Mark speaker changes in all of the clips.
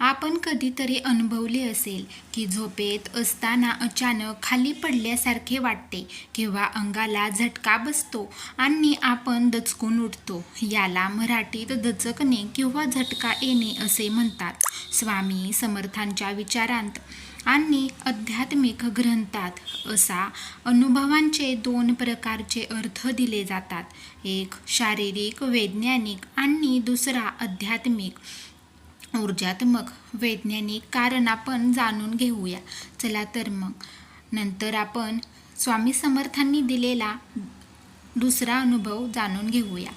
Speaker 1: आपण कधीतरी अनुभवले असेल की झोपेत असताना अचानक खाली पडल्यासारखे वाटते किंवा अंगाला झटका बसतो आणि आपण दचकून उठतो. याला मराठीत दचकणे किंवा झटका येणे असे म्हणतात. स्वामी समर्थांच्या विचारांत आणि आध्यात्मिक ग्रंथात असा अनुभवांचे दोन प्रकारचे अर्थ दिले जातात. एक शारीरिक वैज्ञानिक आणि दुसरा आध्यात्मिक. ऊर्जात्मक वैज्ञानिक कारण आपण जाणून घेऊया. चला तर मग. नंतर आपण स्वामी समर्थांनी दिलेला दुसरा अनुभव जाणून घेऊया.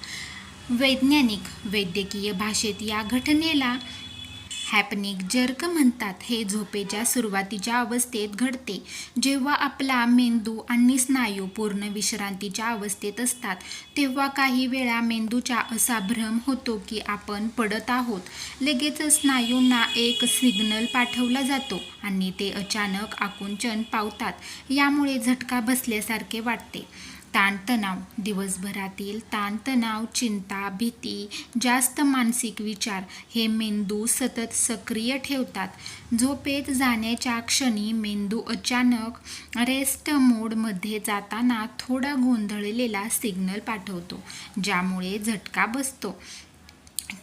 Speaker 1: वैज्ञानिक वैद्यकीय भाषेत या घटनेला हॅपनिक जर्क म्हणतात हे झोपेच्या सुरुवातीच्या अवस्थेत घडते. जेव्हा आपला मेंदू आणि स्नायू पूर्ण विश्रांतीच्या अवस्थेत असतात तेव्हा काही वेळा मेंदूचा असा भ्रम होतो की आपण पडत आहोत. लगेच स्नायूंना एक सिग्नल पाठवला जातो आणि ते अचानक आकुंचन पावतात. यामुळे झटका बसल्यासारखे वाटते. ताणतणाव. दिवसभरातील ताणतणाव चिंता भीती जास्त मानसिक विचार हे मेंदू सतत सक्रिय ठेवतात. झोपेत जाण्याच्या क्षणी मेंदू अचानक रेस्ट मोडमध्ये जाताना थोडा गोंधळलेला सिग्नल पाठवतो ज्यामुळे झटका बसतो.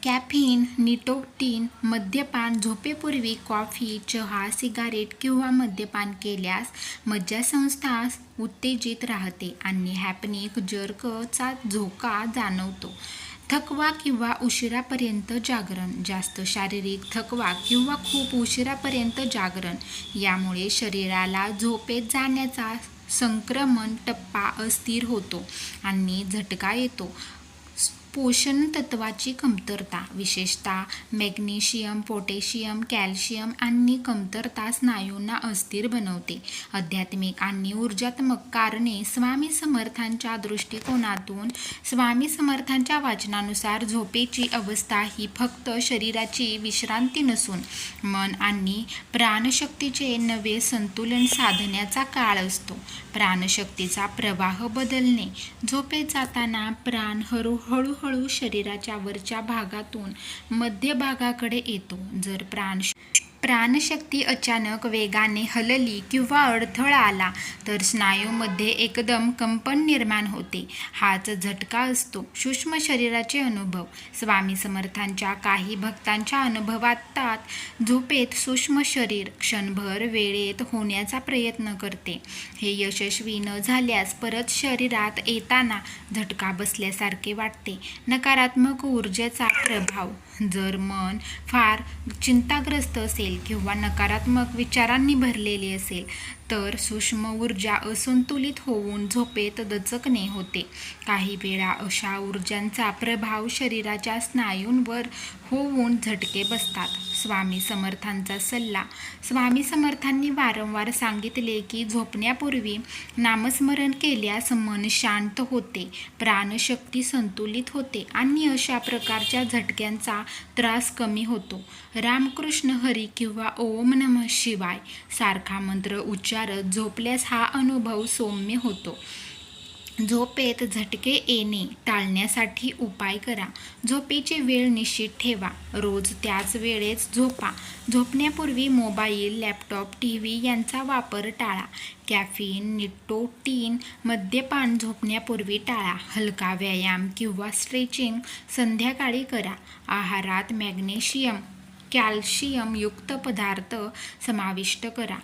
Speaker 1: कॅफिन निटोटीन मद्यपान झोपेपूर्वी कॉफी चहा सिगारेट किंवा मद्यपान केल्यास मज्जासंस्था उत्तेजित राहते आणि हॅपनिक जर्कचा झोका जाणवतो. थकवा किंवा उशिरापर्यंत जागरण जास्त शारीरिक थकवा किंवा खूप उशिरापर्यंत जागरण यामुळे शरीराला झोपेत जाण्याचा संक्रमण टप्पा अस्थिर होतो आणि झटका येतो. पोषण तत्वाची कमतरता विशेषतः मॅग्नेशियम पोटॅशियम कॅल्शियम आणि कमतरता स्नायूंना अस्थिर बनवते. आध्यात्मिक आणि ऊर्जात्मक कारणे स्वामी समर्थांच्या दृष्टिकोनातून स्वामी समर्थांच्या वाचनानुसार झोपेची अवस्था ही फक्त शरीराची विश्रांती नसून मन आणि प्राणशक्तीचे नवे संतुलन साधण्याचा काळ असतो. प्राणशक्तीचा प्रवाह बदलणे झोपेत जाताना प्राण हळूहळू हळूहळू शरीराच्या वरच्या भागातून मध्य भागाकडे येतो. जर प्राण प्राणशक्ती अचानक वेगाने हलली किंवा अडथळा आला तर स्नायूमध्ये एकदम कंपन निर्माण होते. हाच झटका असतो सूक्ष्म शरीराचे अनुभव. स्वामी समर्थांच्या काही भक्तांच्या अनुभवातात झोपेत सूक्ष्म शरीर क्षणभर वेळेत होण्याचा प्रयत्न करते. हे यशस्वी न झाल्यास परत शरीरात येताना झटका बसल्यासारखे वाटते. नकारात्मक ऊर्जेचा प्रभाव. जर मन फार चिंताग्रस्त असेल किंवा नकारात्मक विचारांनी भरलेली असेल तर सूक्ष्म ऊर्जा असंतुलित होऊन झोपेत दचकणे होते. काही वेळा अशा ऊर्जांचा प्रभाव शरीराच्या स्नायूंवर होऊन झटके बसतात. स्वामी समर्थांचा सल्ला. स्वामी समर्थांनी वारंवार सांगितले की झोपण्यापूर्वी नामस्मरण केल्यास मन शांत होते प्राणशक्ती संतुलित होते आणि अशा प्रकारच्या झटक्यांचा त्रास कमी होतो. रामकृष्ण हरी किंवा ओम नम शिवाय सारखा मंत्र विचारत झोपल्यास हा अनुभव सौम्य होतो. झोपेत झटके येणे टाळण्यासाठी उपाय करा. झोपेची वेळ निश्चित ठेवा. रोज त्याच वेळेस झोपा. झोपण्यापूर्वी मोबाईल लॅपटॉप टी व्ही यांचा वापर टाळा. कॅफिन निटोटीन मद्यपान झोपण्यापूर्वी टाळा. हलका व्यायाम किंवा स्ट्रेचिंग संध्याकाळी करा. आहारात मॅग्नेशियम कॅल्शियमयुक्त पदार्थ समाविष्ट करा.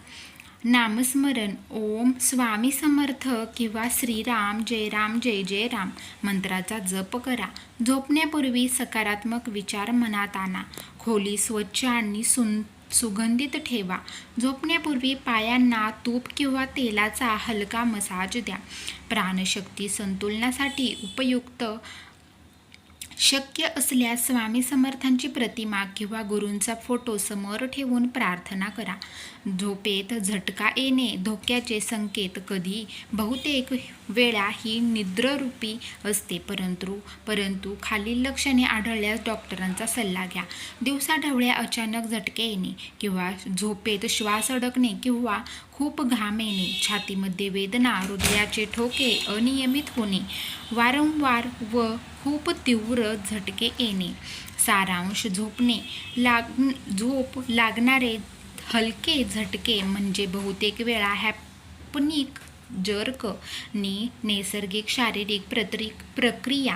Speaker 1: नामस्मरण ओम स्वामी समर्थ किंवा श्रीराम जय राम जय जय राम मंत्राचा जप करा. झोपण्यापूर्वी सकारात्मक विचार मनात आणा. खोली स्वच्छ आणि सुन सुगंधित ठेवा. झोपण्यापूर्वी पायांना तूप किंवा तेलाचा हलका मसाज द्या. प्राणशक्ती संतुलनासाठी उपयुक्त शक्य असल्यास स्वामी समर्थांची प्रतिमा किंवा गुरूंचा फोटो समोर ठेवून प्रार्थना करा. झोपेत झटका येणे धोक्याचे संकेत कधी? बहुतेक वेळा ही निद्ररूपी असते परंतु परंतु खालील लक्षणे आढळल्यास डॉक्टरांचा सल्ला घ्या. दिवसाढवळ्या अचानक झटके येणे किंवा झोपेत श्वास अडकणे किंवा खूप घाम येणे छातीमध्ये वेदना हृदयाचे ठोके अनियमित होणे वारंवार व खूप तीव्र झटके येणे सारांश झोपणे लाग झोप लागणारे हलके झटके म्हणजे बहुतेक वेळा हॅपनिक जर्क ने नैसर्गिक शारीरिक प्रतिक प्रक्रिया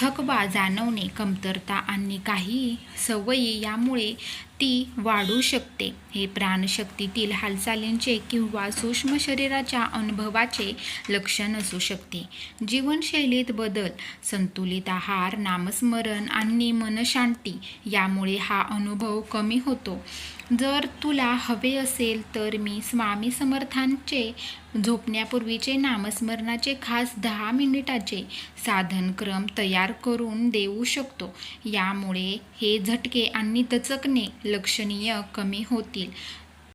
Speaker 1: थकवा जाणवणे कमतरता आणि काही सवयी यामुळे ती वाढू शकते. हे प्राणशक्तीतील हालचालींचे किंवा सूक्ष्म शरीराच्या अनुभवाचे लक्षण असू शकते. जीवनशैलीत बदल संतुलित आहार नामस्मरण आणि मनशांती यामुळे हा अनुभव कमी होतो. जर तुला हवे असेल तर मी स्वामी समर्थांचे झोपण्यापूर्वीचे नामस्मरणाचे खास दहा मिनिटाचे साधनक्रम तयार करून देऊ शकतो. यामुळे हे झटके आणि दचकणे लक्षणीय कमी होतील.